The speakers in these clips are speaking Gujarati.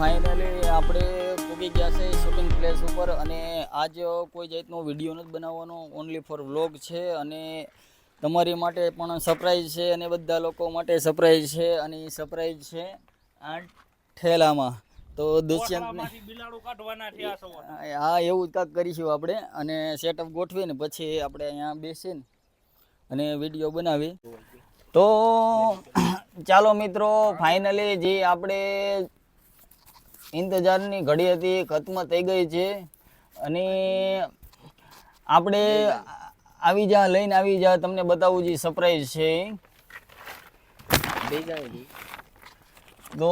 ફાઇનલી આપણે પૂગી ગયા છે શૂટિંગ પ્લેસ ઉપર અને આજ કોઈ જાતનો વીડિયો નથી બનાવવાનો ઓનલી ફોર વ્લોગ છે અને તમારી માટે પણ સરપ્રાઈઝ છે અને બધા લોકો માટે સરપ્રાઈઝ છે અને એ સરપ્રાઈઝ છે આ ઠેલામાં. તો દુષ્યંતને હા એવું જ કાંઈક કરીશું આપણે અને સેટઅપ ગોઠવીને પછી આપણે અહીંયા બેસીને અને વીડિયો બનાવી તો ચાલો મિત્રો ફાઇનલી જે આપણે ઇંતજારની ઘડી હતી ખત્મ થઈ ગઈ છે અને આપણે આવી જા લઈને આવી જા તમને બતાવું જે સરપ્રાઈઝ છે. તો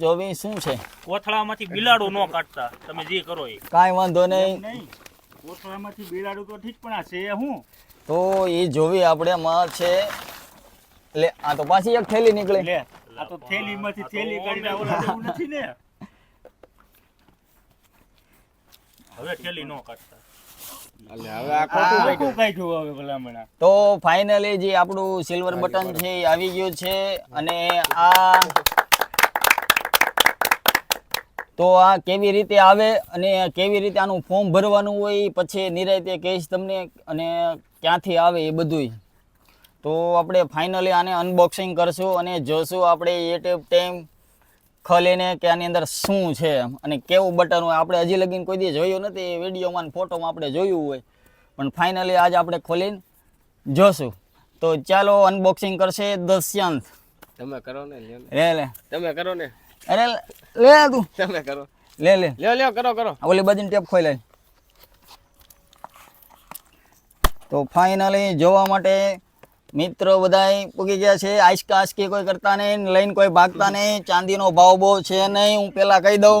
જોવી શું છે? કોથળામાંથી બિલાડો ન કાઢતા તમે જે કરો એ. કાંઈ વાંધો નહીં. નહીં. કોથળામાંથી બિલાડો તો ઠીક પણ આ છે હું? તો એ જોવી આપણે માં છે. એટલે આ તો પાછી એક થેલી નીકળે. લે આ તો થેલીમાંથી થેલી કાઢીને ઓલા નથી ને? હવે થેલી નો કાઢતા. હવે ભલામણા. તો ફાઇનલી જે આપણું સિલ્વર બટન છે એ આવી ગયું છે અને આ તો આ કેવી રીતે આવે અને કેવી રીતે આનું ફોર્મ ભરવાનું હોય પછી નિરાયતે કહીશ તમને અને ક્યાંથી આવે એ બધુંય. તો આપણે ફાઇનલી આને અનબોક્સિંગ કરશું અને જોશું આપણે યુટ્યુબ ટાઈમ ખોલીને કે આની અંદર શું છે અને કેવું બટન હોય આપણે હજી લગીને કોઈ દી જોયું નથી. એ વિડીયોમાં ફોટોમાં આપણે જોયું હોય. પણ ફાઇનલી આજ આપણે ખોલીને જોશું. તો ચાલો અનબોક્સિંગ કરશે દસ્યંત તમે કરો ને લે લે. તમે કરો ને. અરે લે તું. તમે કરો. લે લે. લ્યો લ્યો કરો કરો. ઓલી બાજુની ટેપ ખોઈ લે તો ફાઇનલી જોવા માટે મિત્રો બધાય પૂગી ગયા છે આંચકા આંચકી કોઈ કરતા નહીં લઈને કોઈ ભાગતા નહીં ચાંદીનો ભાવ બહુ છે નહીં હું પેલા કહી દઉં.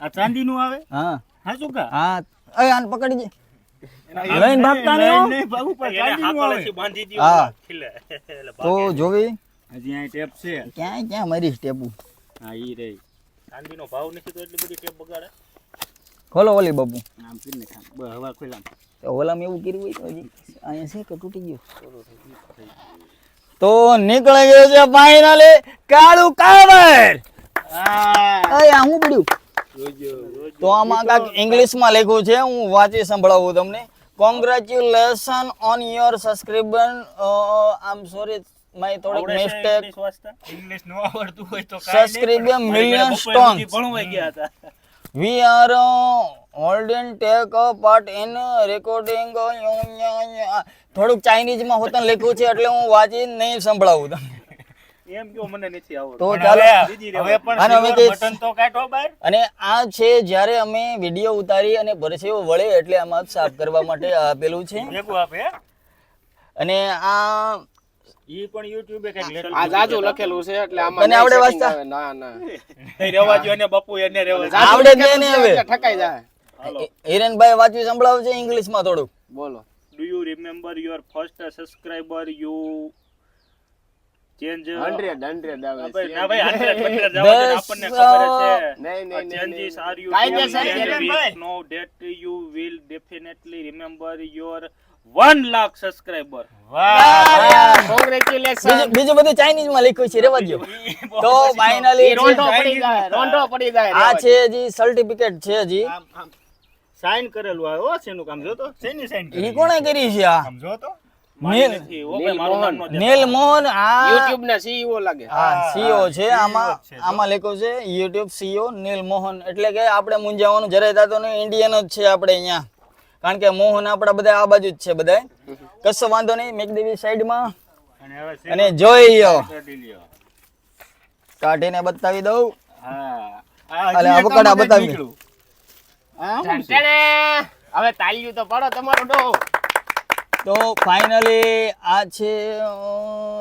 આ ચાંદીનું આવે? હા. હા શું કા? હા. અરે આને પકડી લઈને ભાગતા નહીં હા. તો જોવી. હજી અહીં ટેપ છે. ક્યાંય ક્યાં મારી ટેપુ. હા ઈ રહી. ચાંદીનો ભાવ નથી તો એટલી બધી ટેપ બગાડે? ખોલો ઓલી બાબુ. આમ ખામ. હવા ખોલામ. ઓલામાં એવું કર્યું હોય તો હજી અહીંયા છે કે તૂટી ગયું? તો નીકળી ગયો છે ફાઇનલી કાળું કાવર આ હું પડ્યું? તો આમાં કાંઈક ઇંગ્લિશમાં લખ્યું છે હું વાંચી સંભળાવું તમને. કોંગ્રેચ્યુલેશન ઓન યોર સબસ્ક્રિપ્શન આમ સોરી માય થોડીક મિસ્ટેક ઇંગ્લિશ નો આવડતું હોય તો સબસ્ક્રિપ્શન મિલિયન stones. ભણવા ગયા હતા. We are uh, holding take a part in uh, recording. uh, થોડુંક ચાઇનીઝમાં હોતન લખ્યું છે એટલે હું વાંચી નહીં સંભળાવું તમને. એમ કયો મને નથી આવડતું. તો ચાલો. હવે પણ અમે silver તો કાઢો બહાર. અને આ છે જ્યારે અમે વીડિયો ઉતારી અને પરસેવો વળે એટલે આમાં સાફ કરવા માટે આપેલું છે. આપે અને આ ઈ પણ યુટ્યુબે કંઈક લેખેલું આ જાજુ લખેલું છે એટલે આમાં તને આવડે વાંચતા? ના ના. નહીં, રહેવા દ્યો ને બાપુ એને રહેવા આવડે જ નહીં હવે. ઠકાઈ જાય. હિરેનભાઈ વાંચવી સંભળાવજે ઇંગ્લિશમાં થોડું બોલો. Do you remember your first subscriber? You change hundred hundred આવે ના ભાઈ, છે. ના ભાઈ, 100 100 જવા દે, દસ, આપણને ખબર છે. નહીં, નહીં, નહીં, Changes નહીં. are you કાયદેસર નો date you will definitely know that you will definitely remember બીજું બધું ચાઇનીઝમાં લખ્યું છે રેવા દો તો ફાઇનલી રોંટો પડી જાય રોંટો પડી જાય આ છે જી સર્ટિફિકેટ છે જી. સાઇન કરેલું આવે હો શેનું કામ જો તો શેની સાઇન ઈ કરી કોણે કરી છે આ? સમજો તો નીલ- ઓ મોહન આ YouTube ના CEO લાગે. હા સીઓ છે આમાં આમાં લખ્યું છે યુટ્યુબ સીઓ નીલ મોહન એટલે કે આપણે મૂંઝાવાનું જરાય થતો નહીં ઇન્ડિયન જ છે આપણે અહીંયા. કારણ કે મોહન આપણા બધા આ બાજુ જ છે બધા કશો વાંધો નહીં મેકદેવી સાઈડમાં અને હવે છે અને જોઈ લ્યો. કાઢીને બતાવી દઉં. હા. આ અલે, કંઈક બતાવી. હવે તાળીયું તો પડો તમારો ડો. તો ફાઇનલી આ છે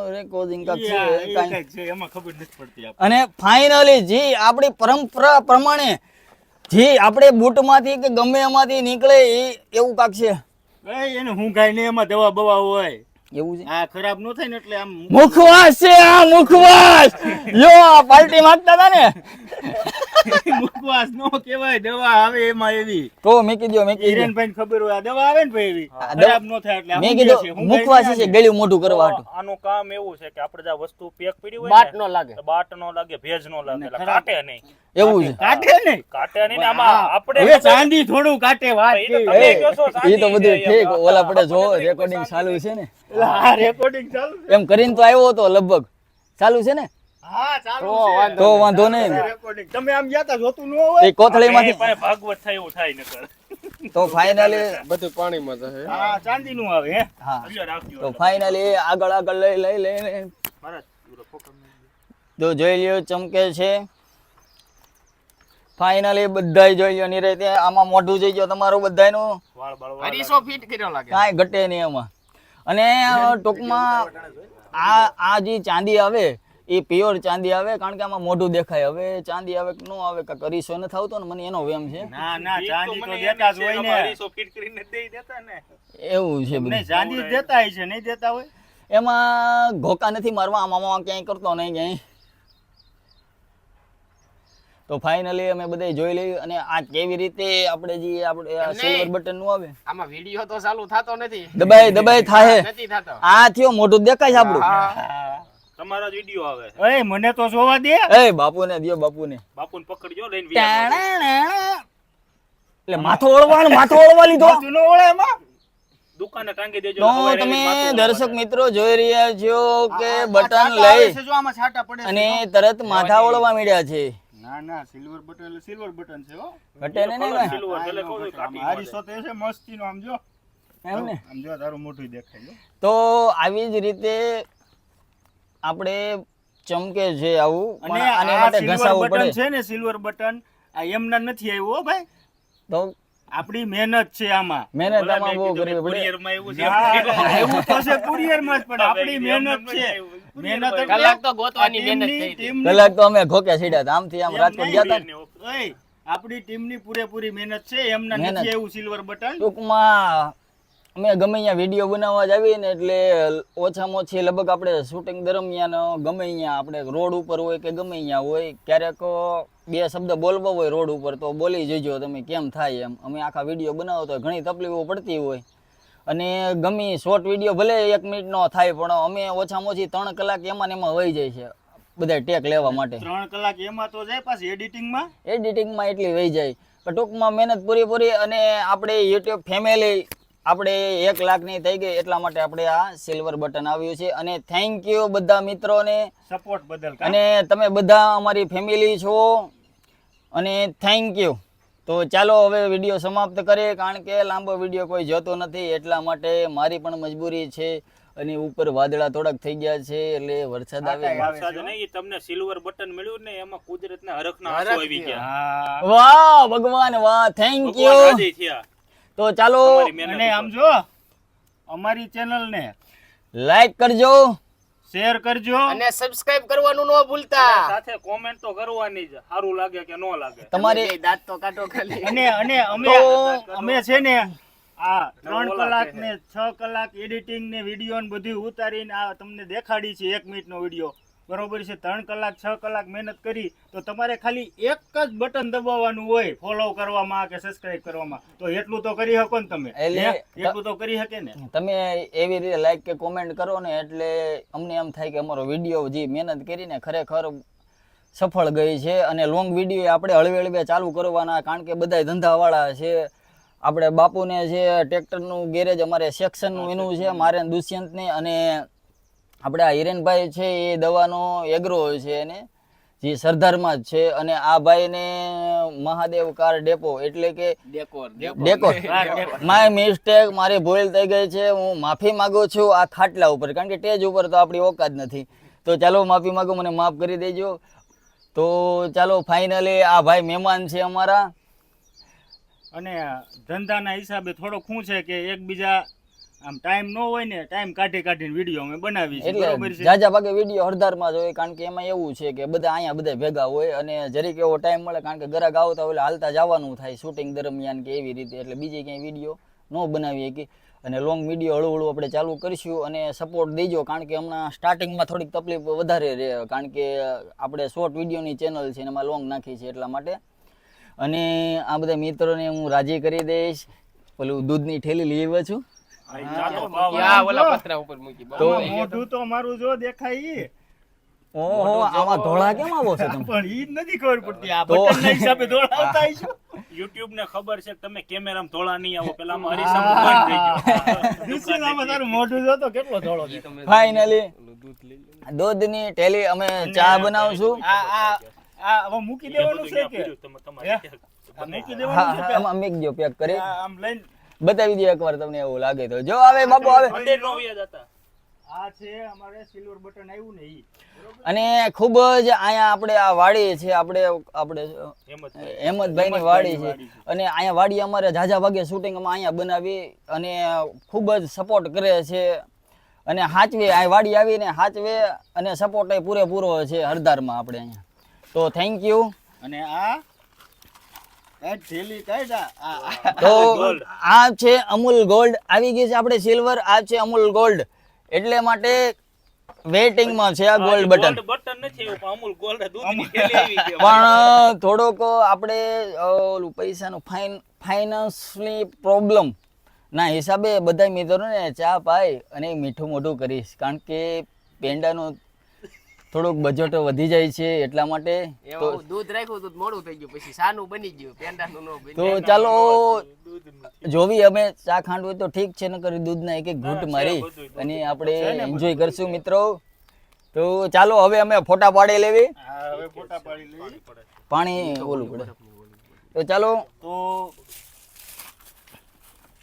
રેકોર્ડિંગ કા છે એમાં ખબર નથી પડતી અને ફાઇનલી જે આપણી પરંપરા પ્રમાણે જે આપણે બૂટમાંથી કે ગમે એમાંથી નીકળે એ એવું કાક છે. એને હું કાઈ નહીં એમાં દવા બવા હોય. એવું છે? આ ખરાબ નો થાય ને એટલે આમ મુખવાસ છે આ મુખવાસ. યો આ પાર્ટી માંગતા હતા ને? મુખવાસ નો કહેવાય દવા આવે એમાં એવી. તો મેં કીધું મેં કીધું હિરેનભાઈ ખબર હોય આ દવા આવે ને ભાઈ એવી? ખરાબ નો થાય એટલે મેં કીધું મુખવાસ છે ગળ્યું મોઢું કરવા હાટુ. આનું કામ એવું છે કે આપણે જે વસ્તુ પેક પડી હોય બાટ નો લાગે. બાટ નો લાગે ભેજ નો લાગે એટલે કાટે નહીં. એવું છે. કાટે ને કાટે નહીં ને આમાં આપણે હવે ચાંદી થોડું કાટે વાત એ તો તમે કહો છો એ તો બધું ઠીક. ઓલા પડે જો રેકોર્ડિંગ ચાલુ છે. ને. આ રેકોર્ડિંગ ચાલુ છે. એમ કરીને તો આવ્યો હતો લગભગ. ચાલુ છે ને? હા ચાલુ છે. તો વાંધો નહીં. તમે આમ ગયા તા જોતું ન હોય? એ કોથળીમાંથી ભાગવત થાય એવું થાય નકર. તો ફાઇનલી બધું પાણીમાં જશે હા. ચાંદી નું આવે હે? હા. તો ફાઇનલી આગળ આગળ લઈ લઈ લઈને તો જોઈ લ્યો ચમકે છે. ફાઇનલી બધાય જોઈ લ્યો નિરાતે આમાં મોઢું જોઈ ગયો તમારું બધાયનું. અઢીસો ફીટ કર્યો લાગે. કાંઈ ઘટે નહીં એમાં અને ટૂંકમાં આ આ જે ચાંદી આવે એ પ્યોર ચાંદી આવે કારણ કે આમાં મોઢું દેખાય. હવે ચાંદી આવે કે ન આવે કે કરીશો નથી આવતો ને મને એનો વેમ છે. ના ના ચાંદી તો મને દેતા જ હોય ને. 200 ફીટ કરીને દઈ દેતા ને. એવું છે બધું. ચાંદી દેતા હોય છે નહીં દેતા હોય? એમાં ઘોકા નથી મારવા આમાં ક્યાંય કરતો નહીં ક્યાંય. તો ફાઇનલી અમે બધે જોઈ લઈએ અને આ કેવી રીતે આપણે જે આપણે સિલ્વર બટનનું આવે? આમાં વિડિયો તો ચાલુ થતો નથી. દબાઈ દબાઈ થાહે. નથી થતો. આ થયો મોઢું દેખાય છે આપણું. હા. તમારા જ વિડિયો આવે છે. ઓય મને તો જોવા દે. એ બાપુને દ્યો બાપુને. બાપુને પકડજો લઈને એટલે માથો ઓળવાનું માથો ઓળવા લીધો. તું ન ઓળે એમાં. દુકાને ટાંગી દેજો તો તમે દર્શક મિત્રો જોઈ રહ્યા છો કે બટન લઈ છે, જો આમાં છાંટા પડે છે. અને તરત માથા ઓળવા મળ્યા છે. ના ના સિલ્વર બટન એટલે સિલ્વર બટન છે હો. ઘટે ને સિલ્વર, એટલે કોઈ કહું મારી સોતે છે મસ્તી મસ્તીનો આમ જો. એમ ને? આમ જો તારું મોઢું દેખાય જો. તો આવી જ રીતે આપણે ચમકે છે આવું અને આને માટે ઘસાવવું બટન પડે. છે ને સિલ્વર બટન આ એમના નથી આવ્યું હો ભાઈ. તો આપણી મહેનત છે આમાં. મહેનત આમાં મેં બહુ કરવી પડે પડે માં એવું છે. એવું તો છે કુરિયરમાં જ પણ આપણી મહેનત છે. કલાક તો ગોતવાની મહેનત થઈ કલાક તો અમે ઘોકે સીડ્યા હતા. આમથી આમ રાજકોટ ગયા હતા આપણી ટીમની પૂરેપૂરી મહેનત છે એમના નથી એવું સિલ્વર બટન. ટૂંકમાં અમે ગમે અહીંયા વીડિયો બનાવવા જ આવીએ ને એટલે ઓછામાં ઓછી લગભગ આપણે શૂટિંગ દરમિયાન ગમે અહીંયા આપણે રોડ ઉપર હોય કે ગમે અહીંયા હોય ક્યારેક બે શબ્દ બોલવા હોય રોડ ઉપર તો બોલી જજો તમે કેમ થાય એમ. અમે આખા વીડિયો બનાવો તો ઘણી તકલીફો પડતી હોય. અને ગમે શોર્ટ વીડિયો ભલે એક મિનિટનો થાય પણ અમે ઓછામાં ઓછી ત્રણ કલાક એમાં ને એમાં વહી જાય છે બધા ટેક લેવા માટે. ત્રણ કલાક એમાં તો જાય પાછી એડિટિંગમાં એડિટિંગમાં એટલી વહી જાય. પણ ટૂંકમાં મહેનત પૂરેપૂરી અને આપણે યુટ્યુબ ફેમિલી આપણે એક લાખની થઈ ગઈ એટલા માટે આપણે આ સિલ્વર બટન આવ્યું છે. અને થેન્ક યુ બધા મિત્રોને. સપોર્ટ બદલ અને તમે બધા અમારી ફેમિલી છો. અને થેન્ક યુ તો ચાલો હવે વીડિયો સમાપ્ત કરીએ કારણ કે લાંબો વીડિયો કોઈ જોતો નથી એટલા માટે મારી પણ મજબૂરી છે અને ઉપર વાદળા થોડાક થઈ ગયા છે એટલે વરસાદ આવે વરસાદ નહીં, તમને સિલ્વર બટન મળ્યું ને એમાં કુદરતના હરખના હરખ આવી ગયા. વાહ ભગવાન વાહ થેન્ક યુ તો ચાલો અને આમ જો અમારી ચેનલ ને લાઈક કરજો. શેર કરજો. અને સબસ્ક્રાઇબ કરવાનું ન ભૂલતા. સાથે કોમેન્ટ તો કરવાની જ સારું લાગે કે ન લાગે. તમારે દાંત તો કાટો ખાલી. અને અને અમે અમે છે ને આ ત્રણ કલાક ને છ. કલાક એડિટિંગ ને વીડિયો ને બધું ઉતારીને આ તમને દેખાડી છે એક મિનિટ નો વીડિયો બરોબર છે ત્રણ કલાક છ કલાક મહેનત કરી તો તમારે ખાલી એક જ બટન દબાવવાનું હોય ફોલો કરવામાં કે સબસ્ક્રાઇબ કરવામાં. તો એટલું તો કરી શકો ને તમે. એટલે- તો કરી શકે ને? તમે એવી રીતે લાઈક કે કોમેન્ટ કરો ને એટલે અમને એમ થાય કે અમારો વીડિયો જે મહેનત કરીને ખરેખર સફળ ગઈ છે અને લોંગ વીડિયો આપણે હળવે હળવે ચાલુ કરવાના કારણ કે બધા ધંધાવાળા છે. આપણે બાપુને છે ટ્રેક્ટરનું ગેરેજ અમારે સેક્શનનું એનું છે મારે દુષ્યંતને અને આપણે આ હિરેનભાઈ છે એ દવાનો એગ્રો છે એને જે સરદારમાં જ છે અને આ ભાઈને મહાદેવ કાર ડેપો એટલે કે ડેકોર માય મિસ્ટેક મારી ભૂલ થઈ ગઈ છે હું માફી માંગુ છું આ ખાટલા ઉપર કારણ કે સ્ટેજ ઉપર તો આપણી ઓકાત નથી. તો ચાલો માફી માંગુ મને માફ કરી દેજો. તો ચાલો ફાઇનલી આ ભાઈ મહેમાન છે અમારા. અને ધંધાના હિસાબે થોડોક શું છે કે એકબીજા આમ ટાઈમ ન હોય ને ટાઈમ કાઢી કાઢીને વીડિયો અમે બનાવી છે બરોબર છે? જાજા ભાગે વીડિયો હળદારમાં જ હોય કારણ કે એમાં એવું છે કે બધા અહીંયા બધા ભેગા હોય અને જરીક એવો ટાઈમ મળે કારણ કે ગરાક આવતા હોય હાલતા જવાનું થાય શૂટિંગ દરમિયાન કે એવી રીતે. એટલે બીજી ક્યાંય વીડિયો નો બનાવી શકી અને લોંગ વીડિયો હળવું આપણે ચાલુ કરીશું અને સપોર્ટ દેજો કારણ કે હમણાં સ્ટાર્ટિંગમાં થોડીક તકલીફ વધારે રહે કારણ કે આપણે શોર્ટ વિડીયોની ચેનલ છે એમાં લોંગ નાખી છે એટલા માટે. અને આ બધા મિત્રોને હું રાજી કરી દઈશ. પેલું દૂધની ઠેલી લઈ આવ્યો છું. મૂકી મોઢું તો મારું જો દેખાય ઓહો ધોળા કેમ આવો છો તમે? પણ ઈ નથી ખબર પડતી. આ તો- બટનના હિસાબે દોડાવતા હશો. યુટ્યુબ ને ખબર છે તમે કેમેરામાં ધોળા નહીં આવો પેલા બંધ થઈ તારું મોઢું જોતો કેટલો ધોળો છે. ફાઇનલી દૂધની ટેલી અમે ચા બનાવશું. આ આ આ હવે મૂકી દેવાનું છે કે? તમે તમારે મૂકી દેવાનું છે આમાં પેક કરી. આમ લઈને બતાવી દે એકવાર તમને એવું લાગે તો. જો આવે બાપુ આવે મંદિર નો વ્યાજ હતા. આ છે અમારે સિલ્વર બટન આવ્યું ને ઈ. અને ખૂબ જ અહીંયા આપણે આ વાડી છે આપણે આપણે એમ ની વાડી છે. અને અહીંયા વાડી અમારે ઝાઝા ભાગે શૂટિંગ અમે અહીંયા બનાવી અને ખૂબ જ સપોર્ટ કરે છે. અને હાચવે આ વાડી આવીને હાચવે અને સપોર્ટ એ પૂરેપૂરો છે હરદારમાં આપણે અહીંયા. તો થેન્ક યુ અને આ તો આ છે અમૂલ ગોલ્ડ આવી ગઈ છે આપણે સિલ્વર આ છે અમૂલ ગોલ્ડ એટલે માટે વેઇટિંગમાં છે આ ગોલ્ડ બટન બટન નથી એવું પણ અમૂલ ગોલ્ડ દૂધની થેલી આવી ગઈ પણ થોડોક આપણે ઓલું પૈસાનું ફાઇન ફાઇનાન્સની પ્રોબ્લેમ ના હિસાબે બધા મિત્રોને ચા પાય અને મીઠું મોઢું કરીશ. કારણ કે પેંડાનું થોડુંક બજેટ વધી જાય છે એટલા માટે દૂધ રાખ્યું તો મોડું થઈ ગયું પછી સાનું બની ગયું પેંડાનું નો તો ચાલો જોવી અમે ચા ખાંડ હોય તો ઠીક છે નકર દૂધના એક એક ઘૂંટ મારી અને આપણે એન્જોય કરશું મિત્રો. તો ચાલો હવે અમે ફોટા પાડી લેવી. હવે ફોટા પાડી લઈ પાણી ઓલું પડે. તો ચાલો. તો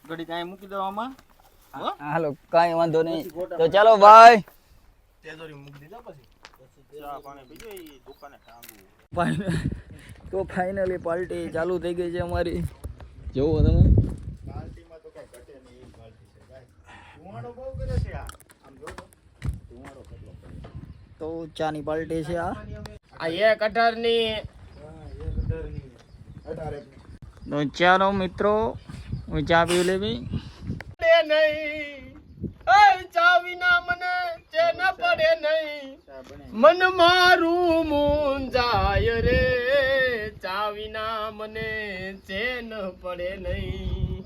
ઘડી કાંઈ મૂકી દો આમાં. હાલો કાંઈ વાંધો નહીં. તો ચાલો ભાઈ તેજોરી મૂકી દીધા પછી? તો ફાઇનલી પાર્ટી ચાલુ થઈ ગઈ છે અમારી. જોવો તમે. તો કાંઈ ઘટે પાર્ટી છે. ભાઈ ધુમાડો બહુ કરે છે આ. આમ જો તો. ધુમાડો કેટલો કરે. તો ચાની પાર્ટી છે આ. આ એક અઢાર. ની. તો ચાલો મિત્રો હું ચા પી લેવી નહીં. ચા વિના મને પડે નહીં. મન મારું મુંજાય રે ચાવીના મને ચેન પડે નહીં.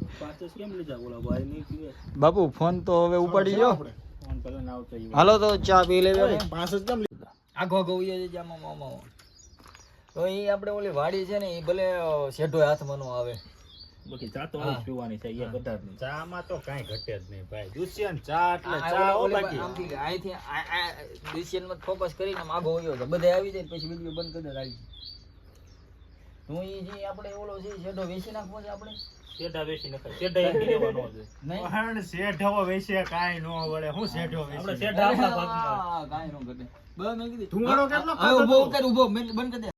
બાપુ ફોન તો હવે ઉપાડી જો ફોન પેલો ના આવતો ઈ હાલો તો ચા પી લેવી આખો ગૌયો છે જામાં મામા. તો એ આપણે ઓલી વાડી છે ને એ ભલે શેઠો હાથમાં નો આવે. બાકી ચા તો. આવી જ પીવાની છે એક અઢારની. ચામાં તો કાંઈ ઘટે જ નહીં ભાઈ દુષ્યંત ચા એટલે ચા ઓલી- ઓલી આમથી અહીંથી આ- આ ફોકસ કરીને આમ આઘો છે બધા આવી જાય પછી વીડિયો બંધ કરી દે આવી હું ઈ જે આપણે ઓલો છે વેચી નાખવો છે આપણે શેઢા વેચી નખાય. શેઢા એક લેવાનો છે. નહીં પણ શેઠો વેચે કાંઈ નો વળે હું શેઠો આપણે શેઢા આપણા ભાગમાં. હા, નો ઘટે. બસ મેં કીધું. ધુમાડો કેટલો હવે ખાધો કર, ઊભો. બંધ કરી દે